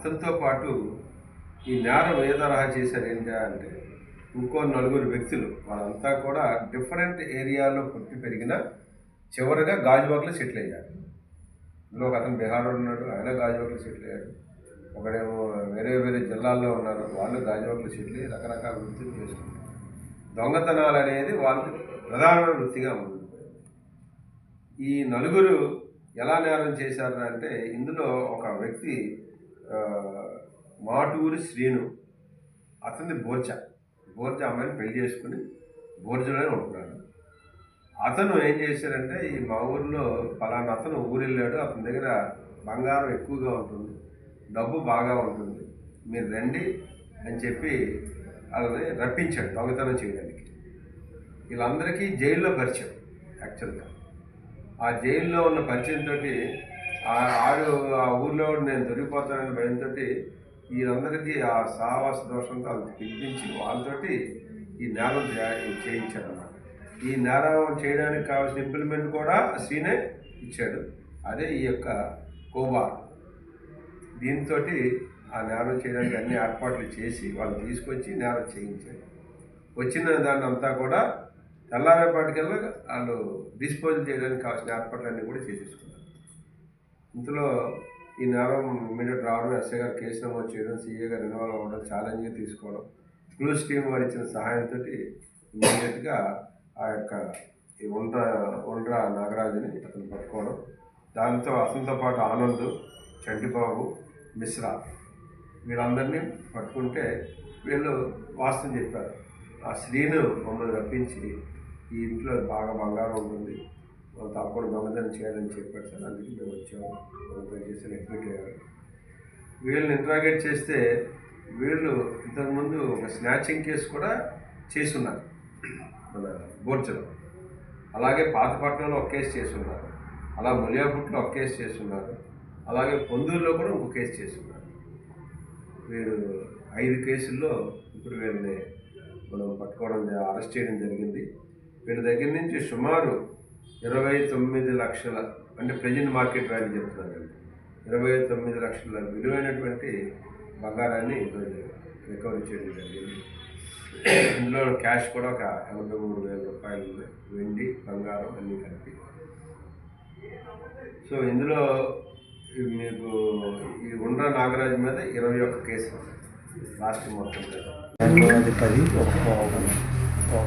అతనితో పాటు ఈ నేరం ఏ తరహా చేశారు ఏంటి అంటే ఇంకో నలుగురు వ్యక్తులు వాళ్ళంతా కూడా డిఫరెంట్ ఏరియాలో పుట్టి పెరిగిన చివరిగా గాజువాకలో సెటిల్ అయ్యారు. ఇందులో ఒక అతను బీహార్లో ఉన్నాడు ఆయన గాజువాకలో సెటిల్ అయ్యాడు. ఒకడేమో వేరే వేరే జిల్లాల్లో ఉన్నారు వాళ్ళు గాజువాకలో సెటిల్ అయ్యి రకరకాల వృత్తులు చేసుకుంటారు. దొంగతనాలు అనేది వాళ్ళకి ప్రధాన వృత్తిగా ఉంది ఈ నలుగురు ఎలా నేరం చేశారు అంటే ఇందులో ఒక వ్యక్తి మాటూరి శ్రీను. అతనిది బోర్చ బోర్చా అమ్మాయిని పెళ్ళి చేసుకుని బోర్జలోనే ఉంటున్నాడు. అతను ఏం చేశాడంటే ఈ మా ఊరిలో పలానా అతను ఊరు వెళ్ళాడు అతని దగ్గర బంగారం ఎక్కువగా ఉంటుంది. డబ్బు బాగా ఉంటుంది. మీరు రండి అని చెప్పి వాళ్ళని రప్పించాడు దొంగతనం చేయడానికి. వీళ్ళందరికీ జైల్లో పరిచయం యాక్చువల్గా. ఆ జైల్లో ఉన్న పరిచయంతో ఆడు ఆ ఊర్లో నేను దొరికిపోతానని భయంతో వీరందరికీ ఆ సావాస దోషంతో వాళ్ళకి పిలిపించి వాళ్ళతోటి ఈ నేరం చేయించాడు అన్నమాట ఈ నేరం చేయడానికి కావాల్సిన ఇంప్లిమెంట్ కూడా శ్రీనే ఇచ్చాడు. అదే ఈ యొక్క కోబా దీంతో ఆ నేరం చేయడానికి అన్ని ఏర్పాట్లు చేసి వాళ్ళు తీసుకొచ్చి నేరం చేయించాడు వచ్చిన దాన్ని అంతా కూడా తెల్లారేపాటికల్లా వాళ్ళు డిస్పోజల్ చేయడానికి కావాల్సిన ఏర్పాట్లన్నీ కూడా చేసేసుకున్నారు. ఇందులో ఈ నేరం ఇమీడియట్ రావడం ఎస్ఐ గారు కేసు నమోదు చేయడం సీఏ గారు ఇన్వాల్వ్ అవ్వడం ఛాలెంజ్గా తీసుకోవడం క్లూస్ టీం వారు ఇచ్చిన సహాయంతో ఇమీడియట్గా ఆ యొక్క ఈ ఉండ్ర ఉండ్ర నాగరాజుని అతను పట్టుకోవడం. దాంతో అతనితో పాటు ఆనంద్ చంటిబాబు మిశ్రా వీళ్ళందరినీ పట్టుకుంటే వీళ్ళు వాస్తవం చెప్పారు. ఆ శ్రీను మమ్మల్ని రప్పించి ఈ ఇంట్లో బాగా బంగారం ఉంటుంది. వాళ్ళు తప్పకుండా దొంగతనం చేయాలని చెప్పాడు సార్. అందుకే మేము వచ్చాము. దొంగతనం చేసి అడ్మిట్ అయ్యారు వీళ్ళని ఇంట్రాగేట్ చేస్తే వీళ్ళు ఇంతకుముందు ఒక స్నాచింగ్ కేసు కూడా చేసున్నారు. మన బోర్చలో అలాగే పాతపట్నంలో ఒక కేసు చేస్తున్నారు అలా ములియాపుట్లో ఒక కేసు చేస్తున్నారు అలాగే పొందూరులో కూడా ఒక కేసు చేస్తున్నారు వీరు ఐదు కేసుల్లో ఇప్పుడు వీళ్ళని మనం పట్టుకోవడం అరెస్ట్ చేయడం జరిగింది. వీళ్ళ దగ్గర నుంచి సుమారు ఇరవై తొమ్మిది లక్షల అంటే ప్రజెంట్ మార్కెట్ వాల్యూ చెప్తున్నానండి ఇరవై తొమ్మిది లక్షల విలువైనటువంటి బంగారాన్ని ఈరోజు రికవరీ చేయడం జరిగింది. ఇందులో క్యాష్ కూడా ఒక ఎనభై మూడు వేల రూపాయలు ఉన్నాయి వెండి బంగారం అన్నీ కలిపి. సో ఇందులో మీకు ఈ ఉండ్ర నాగరాజు మీద ఇరవై ఒక్క కేసు. లాస్ట్ మొత్తం పది ఒక పావు పది. పావు